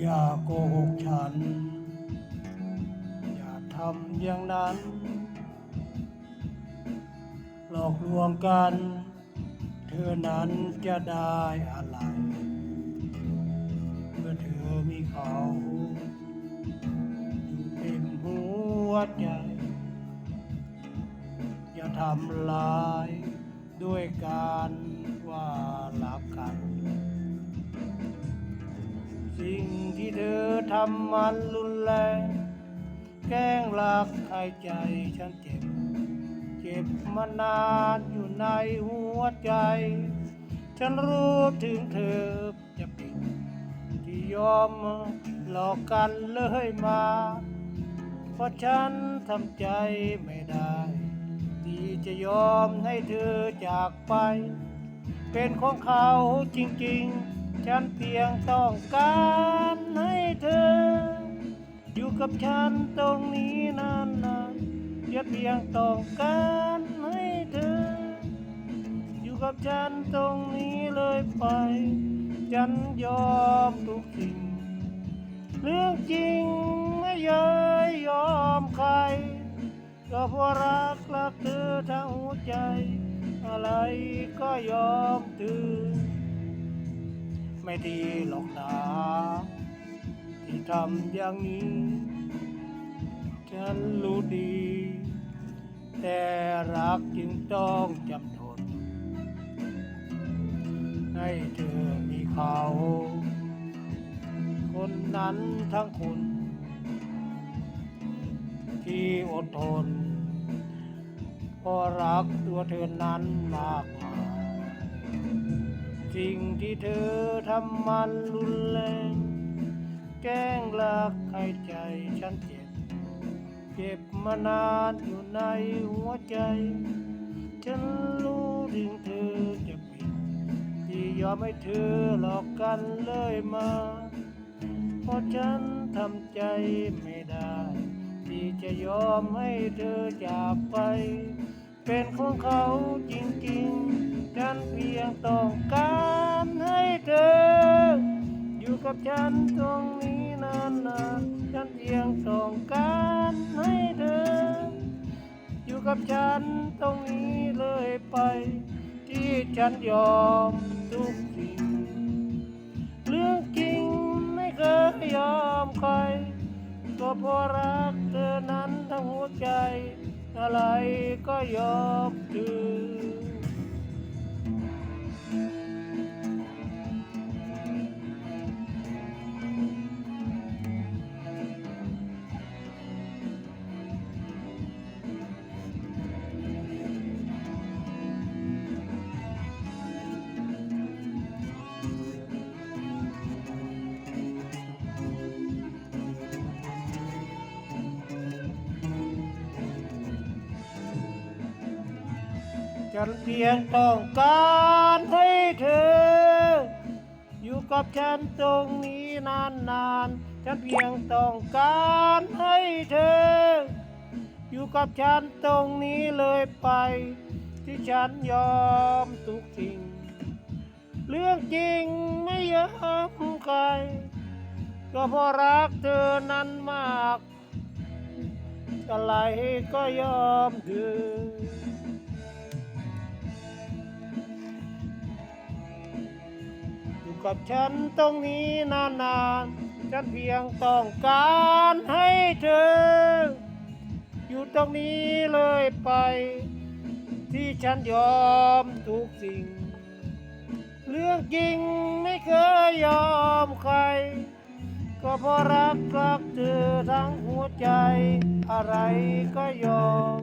อย่าโกหกฉัน อย่าทำอย่างนั้น หลอกลวงกัน เธอนั้นจะได้อะไรเมื่อเธอมีเขาอยู่เต็มหัวใจ อย่าทำลายด้วยการว่ารักกันสิ่ง ที่เธอทำมันรุนแรง แกล้งรักใครใจฉันเจ็บ เจ็บมานานอยู่ในหัวใจ ฉันรู้ถึงเธอจะผิดที่ยอมหลอกกันเลยมา เพราะฉันทำใจไม่ได้ ที่จะยอมให้เธอจากไป เป็นของเขาจริงๆ ฉันเพียงต้องการให้เธอ อยู่กับฉันตรงนี้นานๆฉันเพียงต้องการให้เธอ อยู่กับฉันตรงนี้เลยไป ฉันยอมทุกสิ่ง เรื่องจริงไม่เย้ยยอมใคร ก็เพราะรักรักเธอทั้งหัวใจ อะไรก็ยอมถือ ไม่ดีหรอกนะที่ทำอย่างนี้ ฉันรู้ดี แต่รักจึงต้องจำทน ให้เธอมีเขา คนนั้นทั้งคนที่อดทนเพราะรักตัวเธอนั้นมากมาย สิ่งที่เธอทำมันรุนแรง แกล้งรักใครใจฉันเจ็บ เจ็บมานานอยู่ในหัวใจ ฉันรู้ถึงเธอจะผิด ที่ยอมให้เธอหลอกกันเลยมา เพราะฉันทำใจไม่ได้ ที่จะยอมให้เธอจากไป เป็นของเขาจริงๆ ฉันเพียงต้องการให้เธอ อยู่กับฉันตรงนี้นานๆฉันเพียงต้องการให้เธอ อยู่กับฉันตรงนี้เลยไป ที่ฉันยอมทุกสิ่งเรื่องจริงไม่เคยยอมใครก็เพราะรักเธอนั้นทั้งหัวใจ อะไรก็ยอมถือ ฉันเพียงต้องการให้เธอ อยู่กับฉันตรงนี้นานๆฉันเพียงต้องการให้เธอ อยู่กับฉันตรงนี้เลยไป ที่ฉันยอมทุกสิ่ง เรื่องจริงไม่ยอมใครก็เพราะรักเธอนั้นมากอะไรก็ยอมเธอ กับฉันตรงนี้นานๆ ฉันเพียงต้องการให้เธอ อยู่ตรงนี้เลยไป ที่ฉันยอมทุกสิ่งเรื่องจริงไม่เคยยอมใคร ก็เพราะรักรักเธอทั้งหัวใจ อะไรก็ยอม